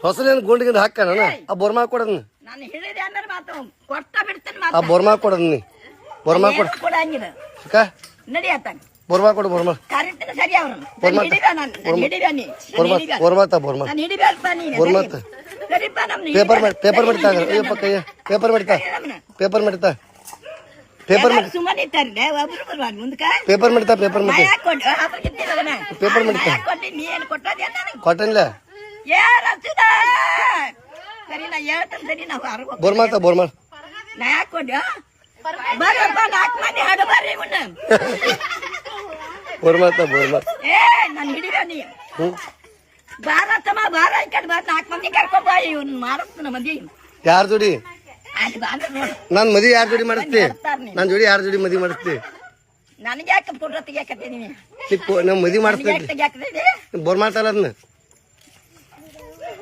ಹೊಸಲೇನು ಗುಂಡಿಗಿಂದ ಹಾಕಣ ಆ ಬೊರ್ಮಾ ಕೊಡದ್ನ ನಾನು ಹೇಳಿದೆ ಅಂದ್ರೆ ಮಾತು ಕೊಟ್ಟ ಬಿಡ್ತೀನಿ ಆ ಮಾತು ಬೋರ್ಮಾ ಕೊಡದ್ ನೀ ಬೋರ್ಮಾ ಕೊಡ ಏನು ಕೂಡ ಹಂಗಿದ ಅಕ್ಕ ಬೋರ್ಮಾ ಕೊಡು ಬೊರ್ಮಾ ಕರೆಂಟಿನ ಸರಿ ಅವ್ರನ್ನ ಬರ್ಮಾ- ಹಿಡಿದ ನಾನು ಹಿಡಿದ ನೀ ಬೋರ್ಮಾ ಬೋರ್ಮಾ ತ ಬೋರ್ಮಾ ನಾನು ಹಿಡಿಬೇಕಪ್ಪ ನೀನು ಬೋರ್ಮಾ ಸರಿ. ತ. ಸರಿಪ್ಪ ನಮ್ನ ಪೇಪರ್ ಮಾಡಿ ಪೇಪರ್ ಮಾಡಿತಾ ಅಯ್ಯಪ್ಪ ಕೈಯ ಪೇಪರ್ ಮಾಡಿತಾ ಪೇಪರ್ ಮಾಡಿತಾ ಪೇಪರ್ ಮಾಡಿ ಸುಮ್ಮನೆ ಇರ್ತಾರೆ ಒಬ್ರು ಬರ್ಬಾರ್ದು ಮುಂದಕ್ಕ ಪೇಪರ್ ಮಾಡಿತಾ ಪೇಪರ್ ಮಾಡಿ. ಪೇಪರ್ ಮಾಡ್ತಾ. ಯಾಕ್ ಕೊಟ್ಟೆ? ನೀ ಏನು ಕೊಟ್ಟದ್ಯಾ ನನಗೆ? ಕಾಟನ್ಲ ಏ ರಚಿತ! ಸರಿ ನಾ ಹೇಳ್ತೇನೆ ಸರಿ ನಾವು ಹೊರಗೆ ನಾ ಯಾಕ್ ಕೊಡ್ಯ? ಬರ್ರಪ್ಪ ನಾಲ್ಕು ಮಂದಿ ಹಾಡು ಬರ್ರಿ ಇವನ್ನ. ಬೋರ್ಮಾ ತ ಏ ನಾನು ಹಿಡಿದ ನೀ. ಹ್ಮ್. ಬಾರ ತಮ್ಮ ಬಾರ ಈ ಕಡೆ ಬಾರ ನಾಲ್ಕು ಮಂದಿ ಕರ್ಕೊಂಡ್ ಬಾ ಇವ್ನ ಮಾಡಿಸ್ತಾನ ಮಂದಿ ಯಾರ ಜೋಡಿ? ಅಲ್ಲಿ ಬಾ ನೋಡು. ನಾನು ಮದಿ ಯಾರ ಜೋಡಿ ಮಾಡಿಸ್ತಿ? ನನ್ನ ನನ್. ಜೋಡಿ ಯಾರ ಜೋಡಿ ಮದಿ ಮಾಡಿಸ್ತಿ? ನನಗೆ ಯಾಕೆ ಫೋಟೋ ತೆಗಿಯಾಕತ್ತೀನಿ ನಮ್ಮ ಮದಿ ನನಗೆ ಮಾಡಿಸ್ತಿ ಯಾಕೆ ತೆಗಿಯಾಕತ್ತೀನಿ ಅದನ್ನ